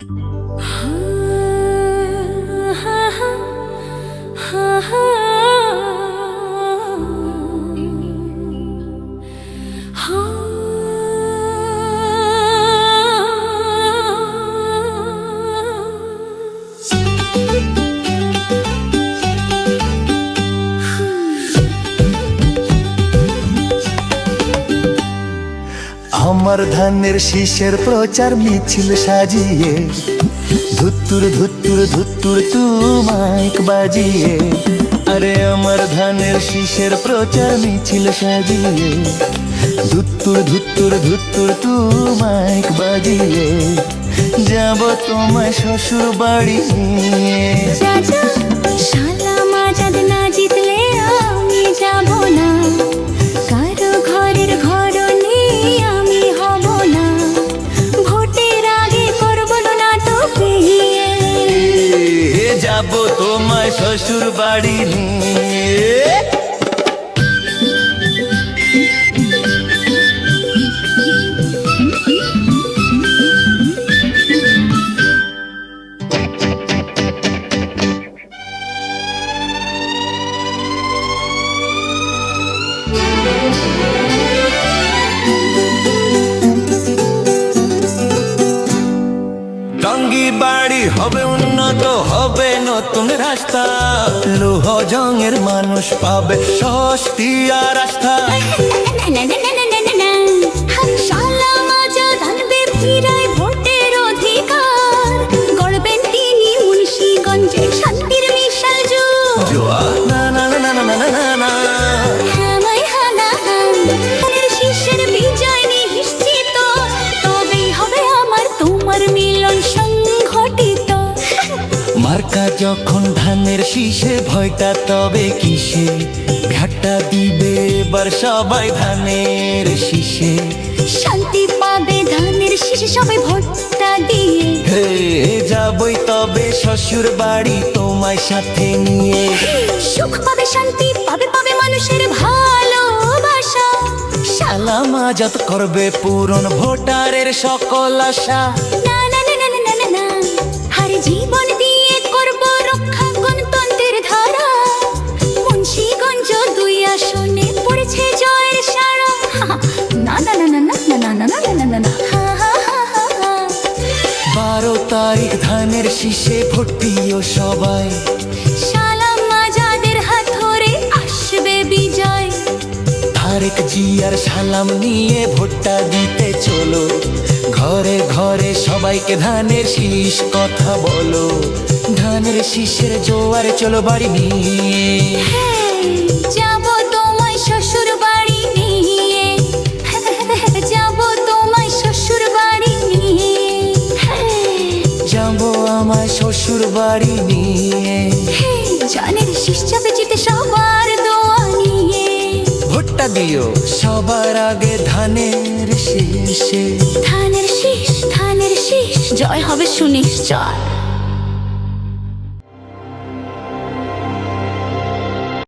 Huh? আমার ধানের শীষের প্রচার মিছিল সাজিয়ে, ধুত্তুর ধুত্তুর ধুত্তুর তু মাইক বাজিয়ে, আরে আমার ধানের শীষের প্রচার মিছিল সাজিয়ে, ধুত্তুর ধুত্তুর ধুত্তুর তু মাইক বাজিয়ে, যাব তোমার শ্বশুর বাড়ি যাব তোমায় শ্বশুর বাড়ি নিয়ে। হবে উন্নত হবে নতুন রাস্তা। লোহ জঙ্গের মানুষ পাবে স্বস্তি আর আস্থা মার্কা যখন ধানের শীষে ভয়টা তবে কিসে ঘাটটা দিবে এবার সবাই ধানের শীষে? শান্তি পাবে ধানের শীষে সবাই ভোটটা দিয়ে। যাবই তবে শ্বশুর বাড়ি তোমায় সাথে নিয়ে। সুখ পাবে শান্তি পাবে পাবে মানুষের ভালোবাসা। শালা মাজাত করবে পূরণ ভোটারের সকল আশা। না না না না না না। হারে জীবন তারিখ ধানের শীষে ভোটিও সবাই। সালাম মাজাদের হাত ধরে আসবে বিজয়। তারেক জিয়ার সালাম নিয়ে ভোটটা দিতে চলো। ঘরে ঘরে সবাইকে ধানের শীষ কথা বলো। ধানের শীষের জোয়ার চলো বাড়ি নিয়ে। আমার শ্বশুর বাড়ি নিয়ে। জানের শীষ চাপে জিতে সবার দোয়া নিয়ে। ভোটটা দিও সবার আগে ধানের শীষে। ধানের শীষ ধানের শীষ। জয় হবে সুনিশ্চয়।